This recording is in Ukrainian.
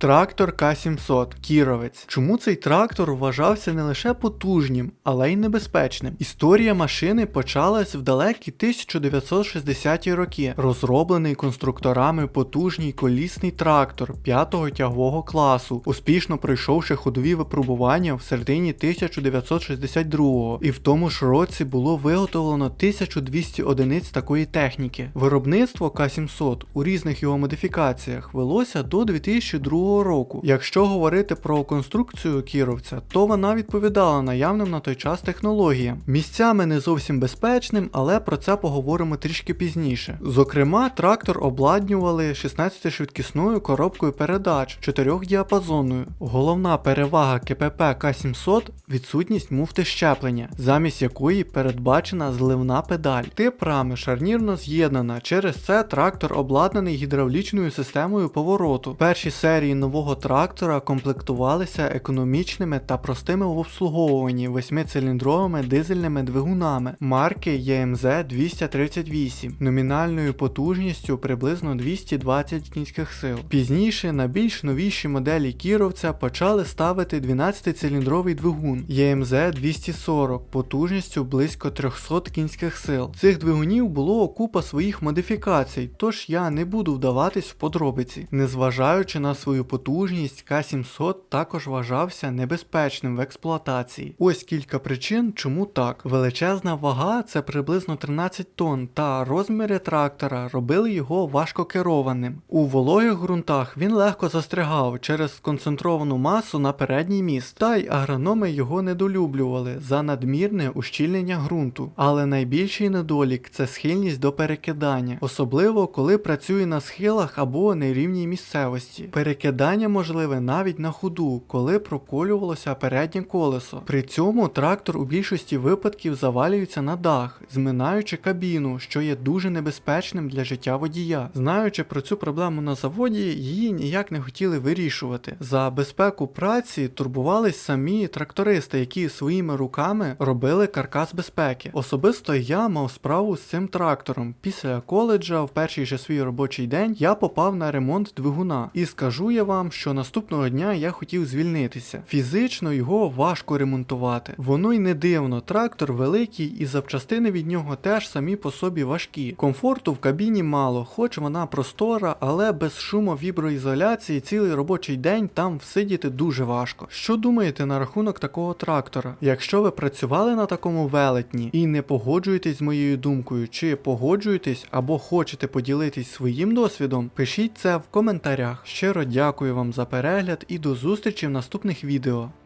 Трактор К-700 Кіровець. Чому цей трактор вважався не лише потужнім, але й небезпечним? Історія машини почалась в далекі 1960-ті роки. Розроблений конструкторами потужний колісний трактор 5-го тягового класу, успішно пройшовши ходові випробування в середині 1962-го, і в тому ж році було виготовлено 1200 одиниць такої техніки. Виробництво К-700 у різних його модифікаціях велося до 2002 року. Якщо говорити про конструкцію кіровця, то вона відповідала наявним на той час технологіям. Місцями не зовсім безпечним, але про це поговоримо трішки пізніше. Зокрема, трактор обладнювали 16-швидкісною коробкою передач 4-діапазонною. Головна перевага КПП К700 відсутність муфти щеплення, замість якої передбачена зливна педаль. Тип рами шарнірно з'єднана. Через це трактор обладнаний гідравлічною системою повороту. Перші серії нового трактора комплектувалися економічними та простими в обслуговуванні 8-циліндровими дизельними двигунами марки EMZ 238 номінальною потужністю приблизно 220 кінських сил. Пізніше на більш новіші моделі кіровця почали ставити 12-циліндровий двигун EMZ 240 потужністю близько 300 кінських сил. Цих двигунів було купа своїх модифікацій, тож я не буду вдаватись в подробиці. Незважаючи на свою потужність, К700 також вважався небезпечним в експлуатації. Ось кілька причин, чому так. Величезна вага це приблизно 13 тонн, та розміри трактора робили його важко керованим. У вологих ґрунтах він легко застрягав через сконцентровану масу на передній міст, та й агрономи його недолюблювали за надмірне ущільнення ґрунту. Але найбільший недолік це схильність до перекидання, особливо коли працює на схилах або нерівній місцевості. Перекидання можливе навіть на ходу, коли проколювалося переднє колесо. При цьому трактор у більшості випадків завалюється на дах, зминаючи кабіну, що є дуже небезпечним для життя водія. Знаючи про цю проблему на заводі, її ніяк не хотіли вирішувати. За безпеку праці турбувались самі трактористи, які своїми руками робили каркас безпеки. Особисто я мав справу з цим трактором. Після коледжа, в перший же свій робочий день, я попав на ремонт двигуна. І скажу я вам, що наступного дня я хотів звільнитися. Фізично його важко ремонтувати. Воно й не дивно, трактор великий і запчастини від нього теж самі по собі важкі. Комфорту в кабіні мало, хоч вона простора, але без шумовіброізоляції цілий робочий день там всидіти дуже важко. Що думаєте на рахунок такого трактора? Якщо ви працювали на такому велетні і не погоджуєтесь з моєю думкою, чи погоджуєтесь або хочете поділитись своїм досвідом, пишіть це в коментарях. Щиро дякую вам за перегляд і до зустрічі в наступних відео.